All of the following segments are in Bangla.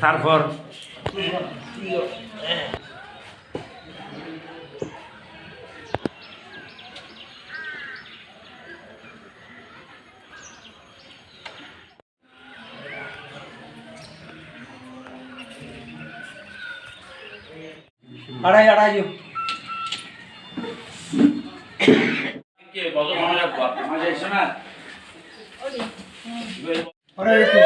Sarfor. আড়াই আড়াই হরে কৃষ্ণ কৃষ্ণ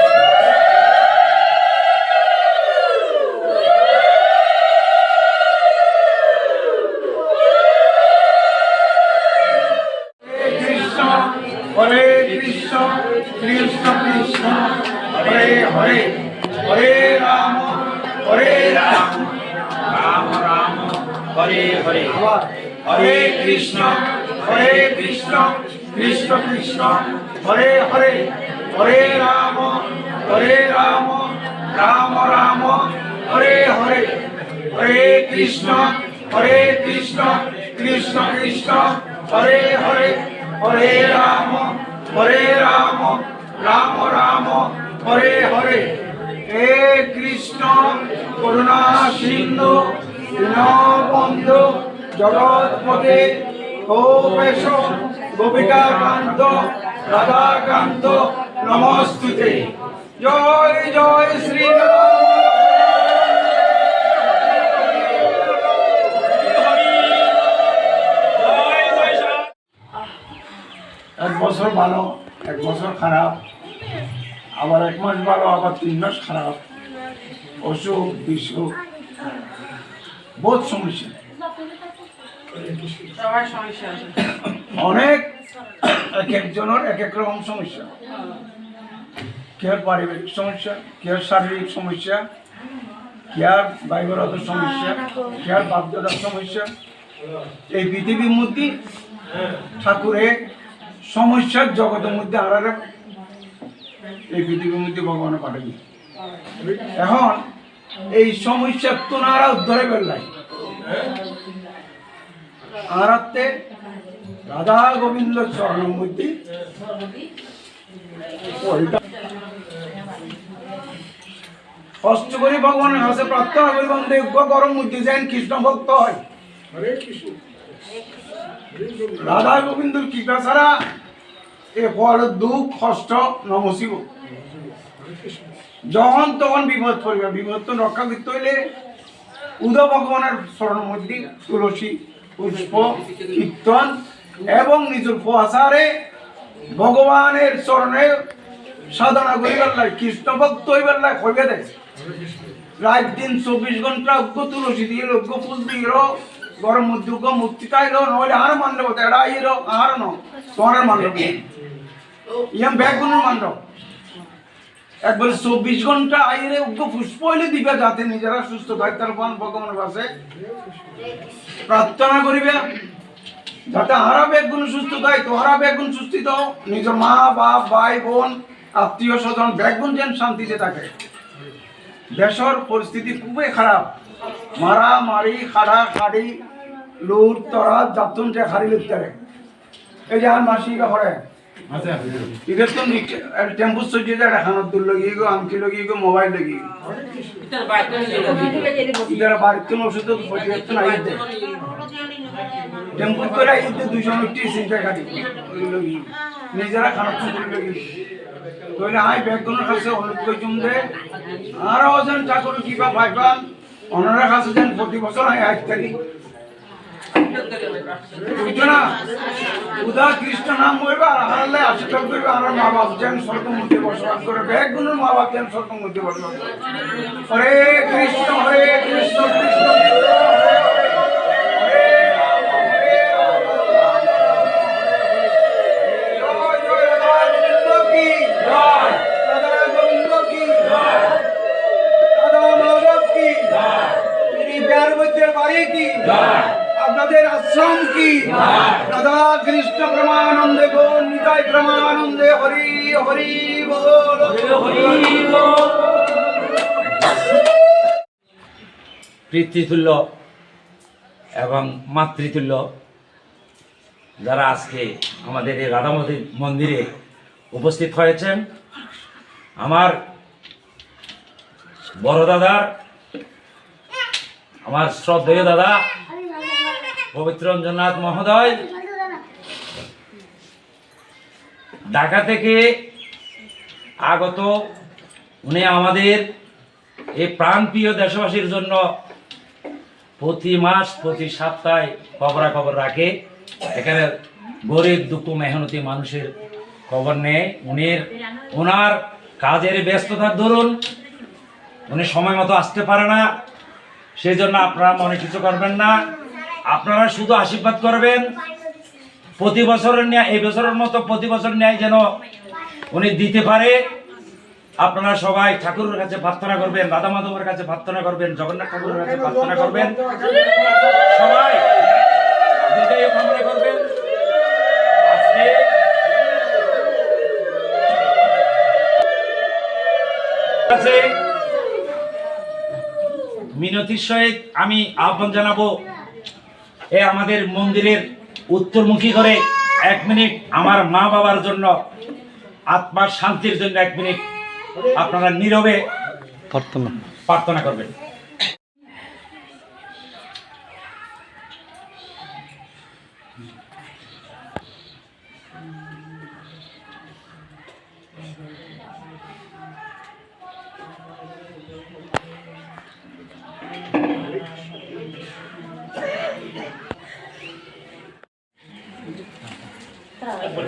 কৃষ্ণ, হরে কৃষ্ণ কৃষ্ণ কৃষ্ণ, হরে হরে হরে রাম হরে রাম রাম রাম, হরে হরে হরে কৃষ্ণ হরে কৃষ্ণ কৃষ্ণ কৃষ্ণ, হরে হরে হরে রাম হরে রাম রাম রাম, হরে হরে। হে কৃষ্ণ, করুণা সিন্ধু দীনবন্ধু জগৎপতে গোপেশ গোপিকা কান্ত রাধাকান্ত, নমস্তুতে। জয় জয় শ্রী এক বছর ভালো, এক বছর খারাপ, আবার এক মাস ভালো, আবার তিন মাস খারাপ। অসুখ, বিসুখ বহুত সমস্যা। অনেক এক একজনের এক এক রকম সমস্যা। কেয়ার পারিবারিক সমস্যা, কেয়ার শারীরিক সমস্যা, কেয়ার বাইবরত সমস্যা, কেয়ার বাপদাদার সমস্যা। এই পৃথিবীর মধ্যে ঠাকুরের সমস্যার জগতের মধ্যে আড়ারে এই পৃথিবীর মধ্যে ভগবান পাঠাবি এখন এই সমস্যা তোনারা উদ্ধারে বেরলাই আরাতে রাধা গোবিন্দ ওইটা কষ্ট করে ভগবানের কাছে প্রার্থনা করিবেন দেখব গরম মধ্যে যেন কৃষ্ণ ভক্ত হয়। রাধা গোবিন্দর কৃপা ছাড়া এ ফল দুঃখ কষ্ট নমসিব যখন তখন বিপদ পড়বে বিপদ তো রক্ষা করতে হইলে উদ ভগবানের স্মরণ মধ্যে তুলসী পুষ্প, কীর্তন এবং নিজের প্রসারে ভগবানের চরণে সাধনা করিবার লাগে, কৃষ্ণ ভক্ত হইবার লাগে, হইবে রাত দিন চব্বিশ ঘণ্টা অজ্ঞ তুলসী দিয়ে অজ্ঞ ফুল দিয়ে গরম অজ্ঞ মুক্তি চাইলো নহলে আর মানলে বলতে এটা আইরো আর ন তোমার মানল ইয়াম ব্যাগুনের মানল একবার চব্বিশ ঘণ্টা আইরে অজ্ঞ পুষ্প দিবে যাতে নিজেরা সুস্থ থাকে। তার ভগবানের কাছে প্রার্থনা করিবে, যাতে হারা বেগুন সুস্থ থাকে। তোহারা বেগুন সুস্থিত নিজের মা, বাপ, ভাই, বোন, আত্মীয় স্বজন বেগুন যেন শান্তিতে থাকে। দেশের পরিস্থিতি খুবই খারাপ। মারা মারি খাড়া খাড়ি লুট তরা যাতন যে হারি লিখতে এই যে আর মাসি ঘরে ইদের তো টেম্পু সজ্জে যায় খানত দূর লগিয়ে গো আমকি লগিয়ে গো মোবাইল লগিয়ে ইদের বাড়িতে ওষুধ পরিবর্তন আই টেম্পু করে আইতে দুইশো মিনিট চিন্তা কাটি নিজেরা খারাপ করে লাগি তইলে আই বেগুনের কাছে করছুম যে আর ওজন ঠাকুর কিবা পাইবান ওনারা কাছে যেন প্রতি বছর আই আজ থাকি বুঝছ উদা কৃষ্ণ নাম বলবে আর হারালে আশীর্বাদ করবে মা বাপ যেন স্বর্গ মধ্যে বসবাস করে। বেগুনের মা বাপ যেন স্বর্গ মধ্যে বসবাস করে। হরে কৃষ্ণ হরে কৃষ্ণ কৃষ্ণ হরে হরে হরে আপনাদের আশ্রম কি? রাধা কৃষ্ণ প্রেমানন্দে নিতাই প্রেমানন্দে হরি হরি বল। পিতৃতুল্য এবং মাতৃতুল্য যারা আজকে আমাদের এই রাধামতি মন্দিরে উপস্থিত হয়েছেন, আমার বড় দাদার, আমার শ্রদ্ধেয় দাদা পবিত্র রঞ্জননাথ মহোদয়। ঢাকা থেকে আগত উনি আমাদের এই প্রাণপ্রিয় দেশবাসীর জন্য প্রতি মাস, প্রতি সপ্তাহে খবরাখবর রাখে। এখানে গরিব, দুঃখ, মেহনতি মানুষের খবর নেয়। উনির ওনার কাজের ব্যস্ততার ধরুন উনি সময় মতো আসতে পারে না। সেই জন্য আপনারা মনে কিছু করবেন না। আপনারা শুধু আশীর্বাদ করবেন। প্রতি বছরের ন্যায়, এই বছরের মতো প্রতি বছর ন্যায় যেন উনি দিতে পারে। আপনারা সবাই ঠাকুরের কাছে প্রার্থনা করবেন, রাধা মাধবের কাছে প্রার্থনা করবেন, জগন্নাথ ঠাকুরের কাছে প্রার্থনা করবেন। সবাই মিনতির সহিত আমি আহ্বান জানাব। এ আমাদের মন্দিরের উত্তরমুখী করে এক মিনিট আমার মা বাবার জন্য আত্মার শান্তির জন্য এক মিনিট আপনারা নীরবে প্রার্থনা। প্রার্থনা করবেন হ্যাঁ যাচ্ছে না হয় না আচ্ছা এনে বুকের প্যাকেট নাও দেয় শপিং ব্যাগ সাড়ে তিন শপিং ব্যাগ না শপিং ব্যাগ নোয়াখালীটা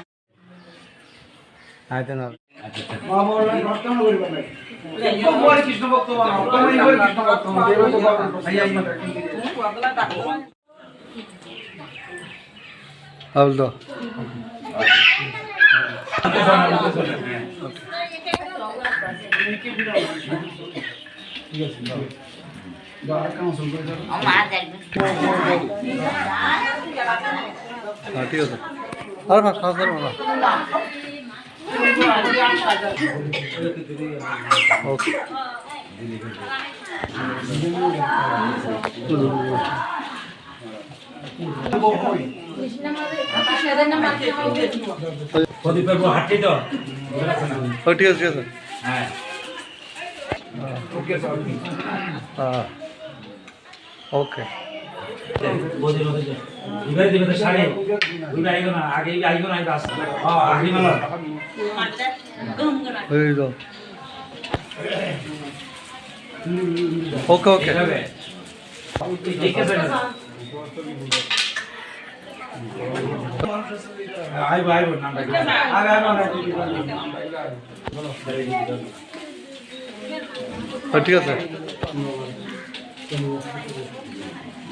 বলে না মা দেখবে হ্যাঁ ঠিক আছে। না খাওয়া দাওয়া না ওকে প্রদীপের বউ হাঁটি তো ও ঠিক আছে ঠিক আছে হ্যাঁ ওকে স্যার হ্যাঁ ওকে ওকে ওকে আইবো আইবো নামটা? আগে আগে না ঠিক আছে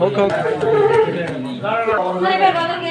ওই কে সব তুমি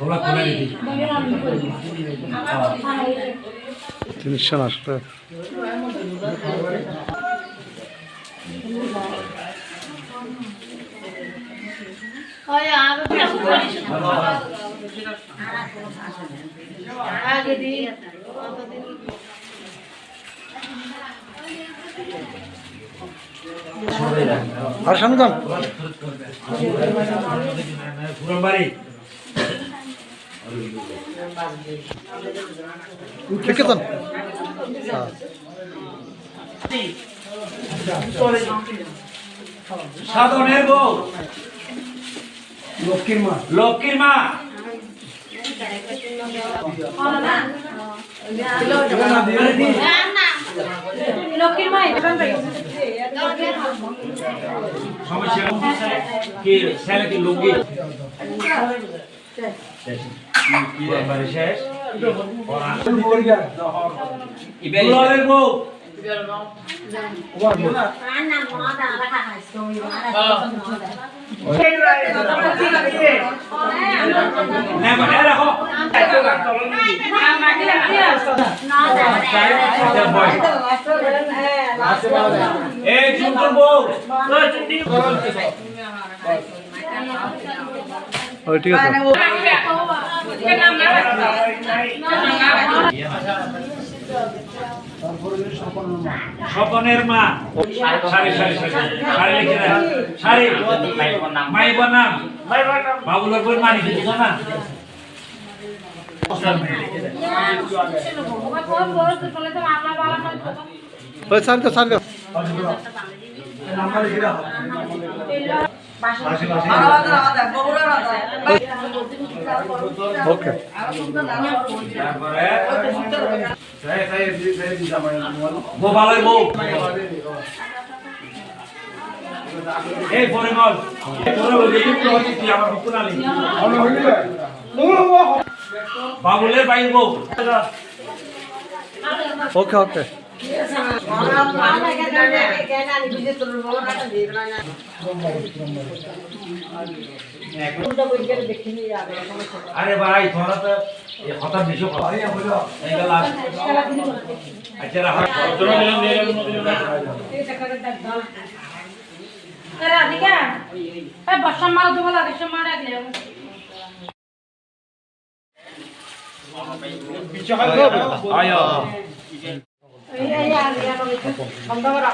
তোমরা খুলে দিবি তিনশো আসবে আর সামনে যান হ্যাঁ সাধনের বউ। লক্ষ্মীর মা। লক্ষ্মীর মা। লক্ষ্মীর মা সমস্যা কি? ছেলে কি লুঙ্গি? বাড়ি শেষ দুলালের বউ এই চুমটুর বউ ঠিক আছে। স্বপনের মা। সারি সারি সারি সারি লিখে দেন সারি মাইবার নাম বাবুলের বই মানি বুঝছ না? সার সার ওকে তারপরে গোপালের বউ এই পরিমল তোরা বলবি একটু হচ্ছে তুই আমার বুকুন আলি বাবুলের বাইর বউ ওকে ওকে আরে ভাই তোরা তো এই হঠাৎ বেশি আচ্ছা রাখো। রাধিকা এই মারা দেবো লাগে মারা গেলে আয়। এই এই আর ইয়া বন্ধ করো